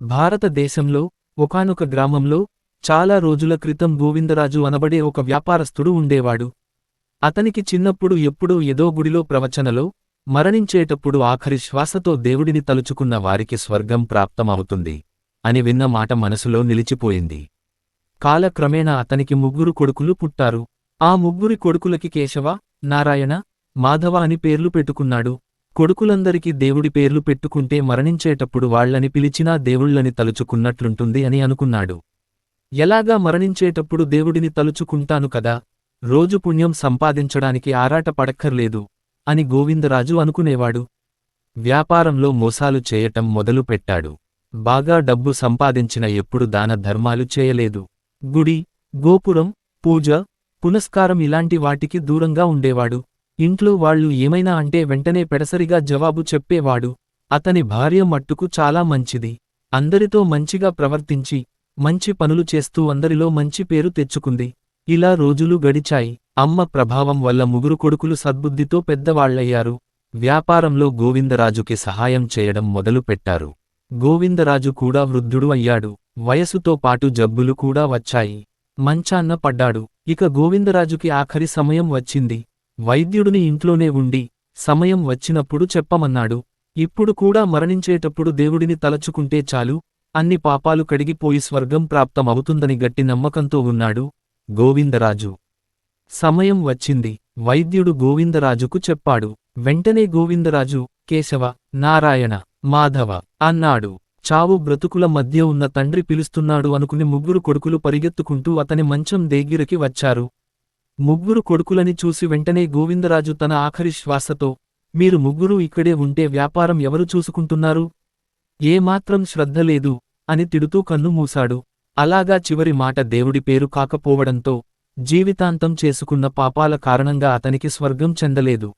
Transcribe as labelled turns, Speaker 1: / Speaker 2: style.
Speaker 1: భారతదేశంలో ఒకానొక గ్రామంలో చాలా రోజుల క్రితం గోవిందరాజు అనబడే ఒక వ్యాపారస్తుడు ఉండేవాడు. అతనికి చిన్నప్పుడు ఎప్పుడూ ఏదో గుడిలో ప్రవచనలో మరణించేటప్పుడు ఆఖరి శ్వాసతో దేవుడిని తలుచుకున్న వారికి స్వర్గం ప్రాప్తమవుతుంది అని విన్న మాట మనసులో నిలిచిపోయింది. కాలక్రమేణా అతనికి ముగ్గురు కొడుకులు పుట్టారు. ఆ ముగ్గురి కొడుకులకి కేశవ నారాయణ మాధవ అని పేర్లు పెట్టుకున్నాడు. కొడుకులందరికీ దేవుడి పేర్లు పెట్టుకుంటే మరణించేటప్పుడు వాళ్ళని పిలిచినా దేవుళ్ళని తలుచుకున్నట్లుంటుంది అని అనుకున్నాడు. ఎలాగా మరణించేటప్పుడు దేవుడిని తలుచుకుంటాను కదా? రోజు పుణ్యం సంపాదించడానికి ఆరాట పడక్కర్లేదు అని గోవిందరాజు అనుకునేవాడు. వ్యాపారంలో మోసాలు చేయటం మొదలు పెట్టాడు. బాగా డబ్బు సంపాదించిన ఎప్పుడు దాన ధర్మాలు చేయలేదు. గుడి గోపురం పూజ పునస్కారం ఇలాంటి వాటికి దూరంగా ఉండేవాడు. ఇంట్లో వాళ్ళు ఏమైనా అంటే వెంటనే పెడసరిగా జవాబు చెప్పేవాడు. అతని భార్య మట్టుకు చాలా మంచిది. అందరితో మంచిగా ప్రవర్తించి మంచి పనులు చేస్తూ అందరిలో మంచి పేరు తెచ్చుకుంది. ఇలా రోజులు గడిచాయి. అమ్మ ప్రభావం వల్ల ముగ్గురు కొడుకులు సద్బుద్ధితో పెద్దవాళ్ళయ్యారు వ్యాపారంలో గోవిందరాజుకి సహాయం చేయడం మొదలుపెట్టారు గోవిందరాజు కూడా వృద్ధుడు అయ్యాడు. వయసుతో పాటు జబ్బులు కూడా వచ్చాయి. మంచాన్న పడ్డాడు. ఇక గోవిందరాజుకి ఆఖరి సమయం వచ్చింది. వైద్యుడిని ఇంట్లోనే ఉండి సమయం వచ్చినప్పుడు చెప్పమన్నాడు. ఇప్పుడు కూడా మరణించేటప్పుడు దేవుడిని తలచుకుంటే చాలు అన్ని పాపాలు కడిగిపోయి స్వర్గం ప్రాప్తమవుతుందని గట్టి నమ్మకంతో ఉన్నాడు గోవిందరాజు. సమయం వచ్చింది. వైద్యుడు గోవిందరాజుకు చెప్పాడు. వెంటనే గోవిందరాజు కేశవ నారాయణ మాధవ అన్నాడు. చావు బ్రతుకుల మధ్య ఉన్న తండ్రి పిలుస్తున్నాడు అనుకుని ముగ్గురు కొడుకులు పరిగెత్తుకుంటూ అతని మంచం దేగిరికి వచ్చారు. ముగ్గురు కొడుకులని చూసి వెంటనే గోవిందరాజు తన ఆఖరి శ్వాసతో మీరు ముగ్గురూ ఇక్కడే ఉంటే వ్యాపారం ఎవరు చూసుకుంటున్నారు? ఏమాత్రం శ్రద్ధ లేదు అని తిడుతూ కన్ను మూశాడు. అలాగా చివరి మాట దేవుడి పేరు కాకపోవడంతో జీవితాంతం చేసుకున్న పాపాల కారణంగా అతనికి స్వర్గం చెందలేదు.